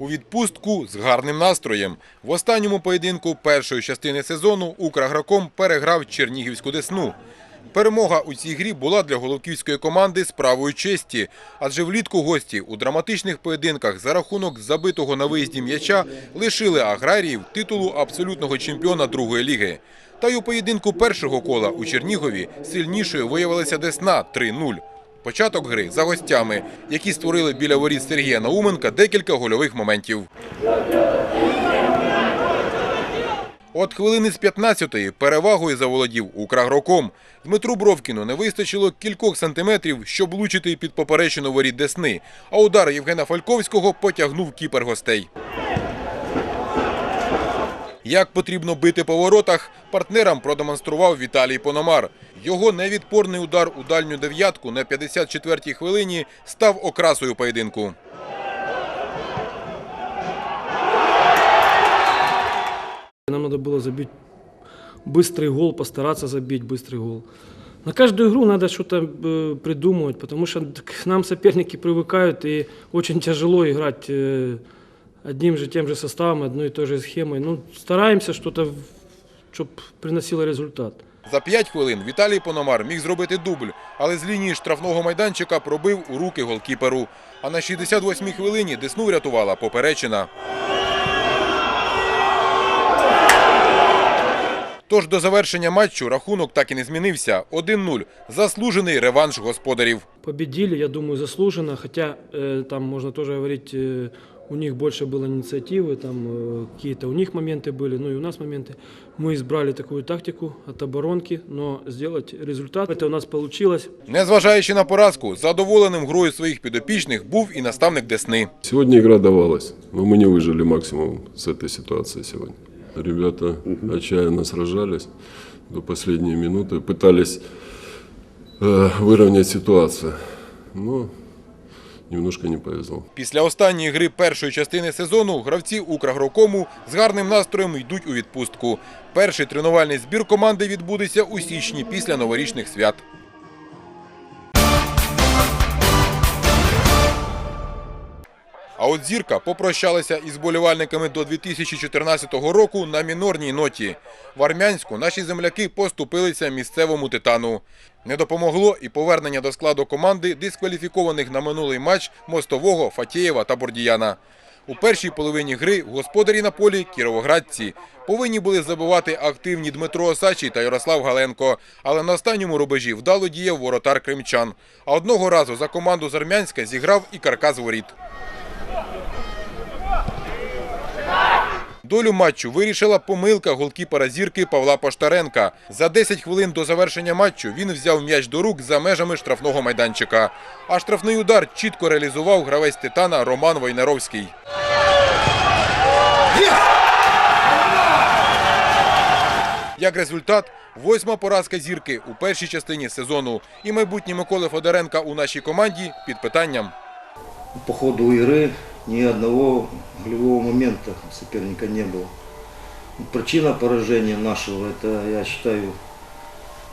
У відпустку з гарним настроєм. В останньому поєдинку першої частини сезону Украгроком переграв Чернігівську Десну. Перемога у цій грі була для головківської команди справою честі, адже влітку гості у драматичних поєдинках за рахунок забитого на виїзді м'яча лишили аграріїв титулу абсолютного чемпіона другої ліги. Та й у поєдинку першого кола у Чернігові сильнішою виявилася Десна 3-0. Початок гри за гостями, які створили біля воріт Сергія Науменка декілька гольових моментів. От хвилини з 15-ї перевагою заволодів Украгроком. Дмитру Бровкіну не вистачило кількох сантиметрів, щоб влучити під поперечину воріт Десни, а удар Євгена Фальковського потягнув кіпер гостей. Як потрібно бити по воротах, партнерам продемонстрував Віталій Пономар. Його невідпорний удар у дальню дев'ятку на 54-й хвилині став окрасою поєдинку. Нам надо было забить быстрый гол, постараться забить быстрый гол. На каждую игру надо что-то э, придумывать, потому что к нам соперники привыкают, и очень тяжело играть э, одним же тем же составом, одной и той же схемой. Ну, стараємося, что-то, чтобы приносило результат. За п'ять хвилин Віталій Пономар міг зробити дубль, але з лінії штрафного майданчика пробив у руки голкіперу. А на 68-й хвилині Десну врятувала поперечина. Тож до завершення матчу рахунок так і не змінився. 1-0. Заслужений реванш господарів. Победили, я думаю, заслуженно, хотя э, там можно тоже говорить, э, у них больше было инициативы, там э, какие-то у них моменты были, ну и у нас моменты. Мы избрали такую тактику от оборонки, но сделать результат, это у нас получилось. Незважаючи на поразку, задоволеним грою своїх підопічних був і наставник Десни. Сегодня игра давалась, но мы не выжили максимум с этой ситуации сегодня. Ребята отчаянно сражались до последней минуты, пытались э, выровнять ситуацию, но немножко не повезло. Після останньої гри першої частини сезону гравці Украгрокому з гарним настроєм йдуть у відпустку. Перший тренувальний збір команди відбудеться у січні після новорічних свят. А от зірка попрощалася із болівальниками до 2014 року на мінорній ноті. В Армянську наші земляки поступилися місцевому титану. Не допомогло і повернення до складу команди дискваліфікованих на минулий матч Мостового, Фатєєва та Бордіяна. У першій половині гри господарі на полі кіровоградці повинні були забивати активні Дмитро Осачий та Ярослав Галенко, але на останньому рубежі вдало діяв воротар кримчан. А одного разу за команду з Армянська зіграв і каркас воріт. Долю матчу вирішила помилка голкіпера зірки Павла Поштаренка. За 10 хвилин до завершення матчу він взяв м'яч до рук за межами штрафного майданчика. А штрафний удар чітко реалізував гравець титана Роман Войнаровський. Як результат, восьма поразка зірки у першій частині сезону. І майбутнє Миколи Федоренка у нашій команді під питанням. По ходу игры ни одного голевого момента у соперника не было. Причина поражения нашего, это, я считаю,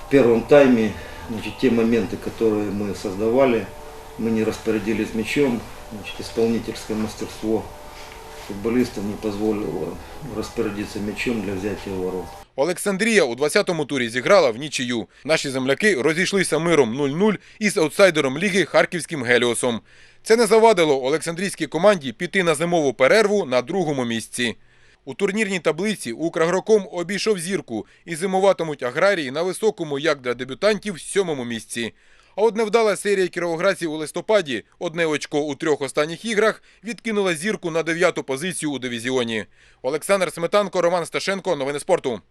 в первом тайме, значит, те моменты, которые мы создавали, мы не распорядились мячом, значит, исполнительское мастерство футболистов не позволило распорядиться мячом для взятия ворот. Олександрія у 20-му турі зіграла в нічию. Наші земляки розійшлися миром 0-0 із аутсайдером ліги Харківським Геліосом. Це не завадило Олександрійській команді піти на зимову перерву на другому місці. У турнірній таблиці Украгроком обійшов зірку і зимуватимуть аграрії на високому, як для дебютантів, сьомому місці. А от невдала серія кіровоградців у листопаді, одне очко у трьох останніх іграх, відкинула зірку на дев'яту позицію у дивізіоні. Олександр Сметанко, Роман Сташенко. Новини спорту.